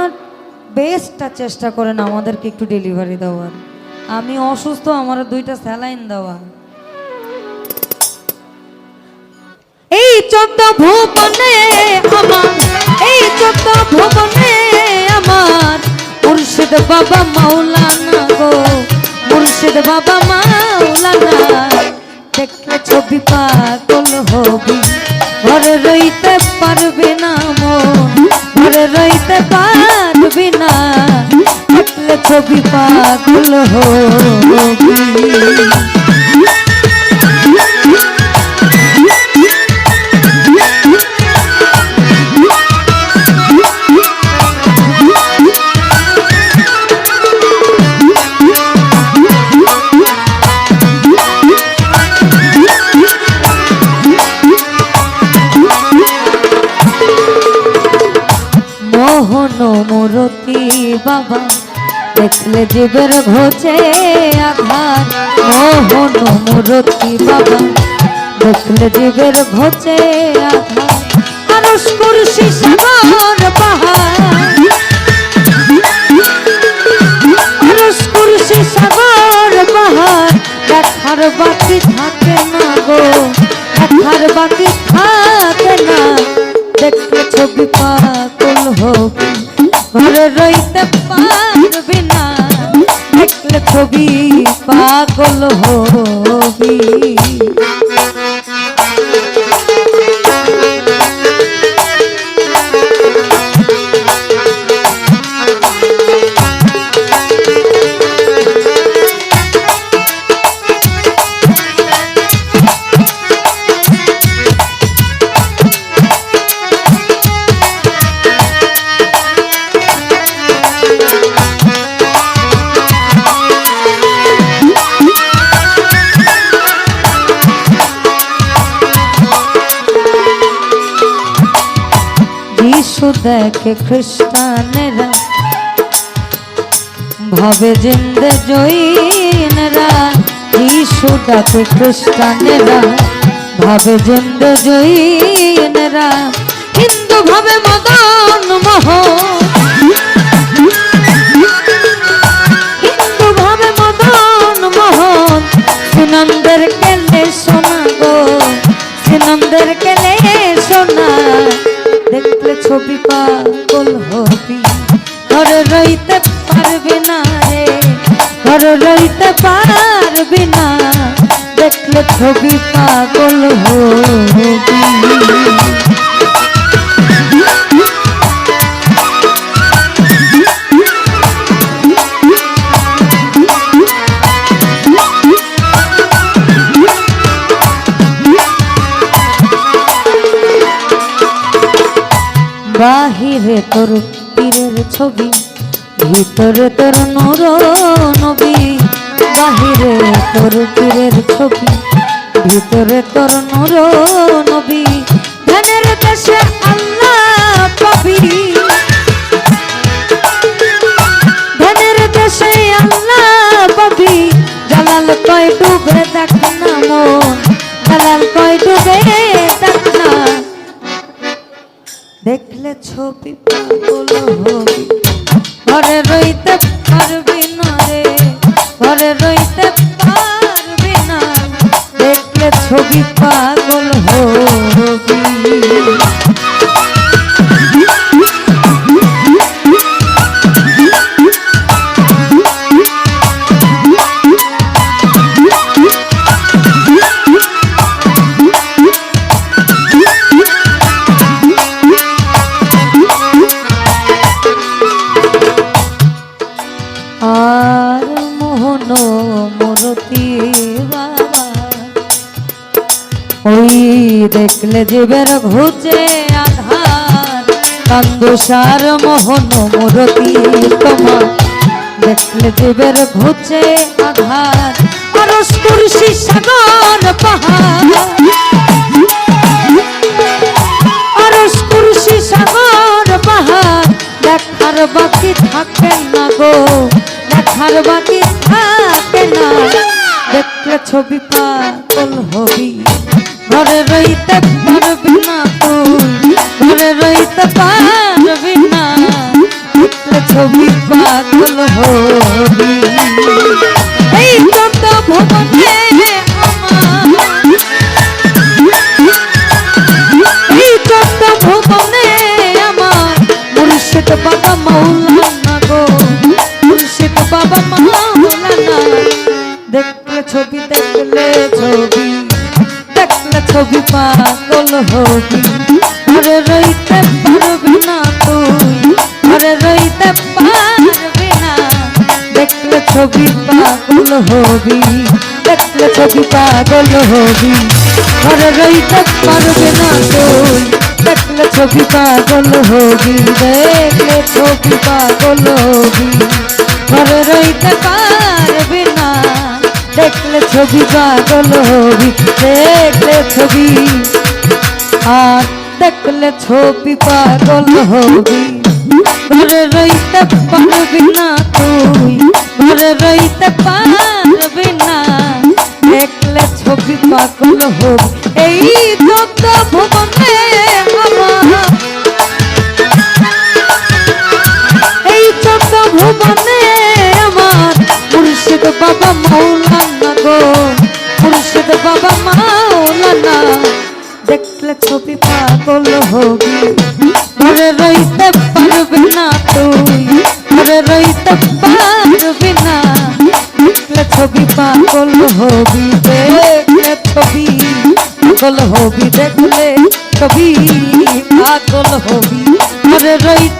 আপনার বেস্টটা চেষ্টা করেন আমাদেরকে একটু ডেলিভারি দেওয়ার। আমি অসুস্থ আমার দুইটা স্যালাইন দেওয়া। এই চোদ্দ ভুবনে আমার, এই চোদ্দ ভুবনে আমার। মুর্শিদ বাবা মাওলানা গো, মুর্শিদ বাবা মাওলানা। দেখলে ছবি পাগল হবি, ঘরে রইতে পারবে না মন, ঘরে রইতে পারবি না ছবি পাগল হবি। মোহন মূরতি বাবা। দেখলে জীবের ঘোচে আধার মোহন মূরতি বাবা, দেখলে জীবের ঘোচে আধার আরস কুরসি সাগর পাহাড়। আরস কুরসি সাগর পাহাড়, দেখার বাকি থাকে না গো, দেখার বাকি থাকে পাগল হবি যিশু দেখে খ্রিস্টানেরা, ভাবে জিন্দে জৈনরা যিশু ডাকে খ্রিস্টানেরা, ভাবে জিন্দে জৈনরা, হিন্দু ভাবে মদন মোহ দেখলে ছবি পাগল হবি বাহিরে তোর পীরের ছবি ভিতরে তোর নূর নবী। বাহিরে তোর পীরের ছবি, ভিতরে তোর নূর নবী, ধ্যানের দেশে আল্লাহ পাবি। ধ্যানের দেশে আল্লাহ পাবি। জালাল কয় ডুবে দেখ না মন, জালাল কয় ডুবে দেখ না। দেখলে ছবি পাগল হবি, ঘরে রইতে ঘরে দেখলে জীবের ঘুচে আধার। কান্দুসার মোহন মূরতি তোমার। দেখলে জীবের ঘুচে আধার। আরস কুরসি সাগর পাহাড়। আরস কুরসি সাগর পাহাড়। দেখার বাকি থাকে না গো। দেখার বাকি থাকে না। দেখলে ছবি পাগল হবি। ঘরে রইতে ঘরে রইতে পারবি না ছবি পাগল হবি এই যত ভুবনে আমার মুর্শিদ বাবা ছবি পাগল হবি। ঘরে রইতে পারবি না তুই। ঘরে রইতে পারবি না। দেখলে ছবি পাগল হবি। দেখলে ছবি পাগল হবি। ঘরে রইতে পারবি না তুই। দেখলে ছবি পাগল হবি। দেখলে ছবি পাগল হবি। ঘরে রইতে পারবি না দেখলে ছবি পাগল হবি, দেখলে ছবি। আর দেখলে ছবি পাগল হবি। ঘরে রইতে পারবি না তুই, ঘরে রইতে পারবি না। দেখলে ছবি পাগল হবি, এই যত ভুবনে পাগল হবি দেখলে ছবি পাগল হবি দেখলে ছবি পাগল হবি। আরে রইত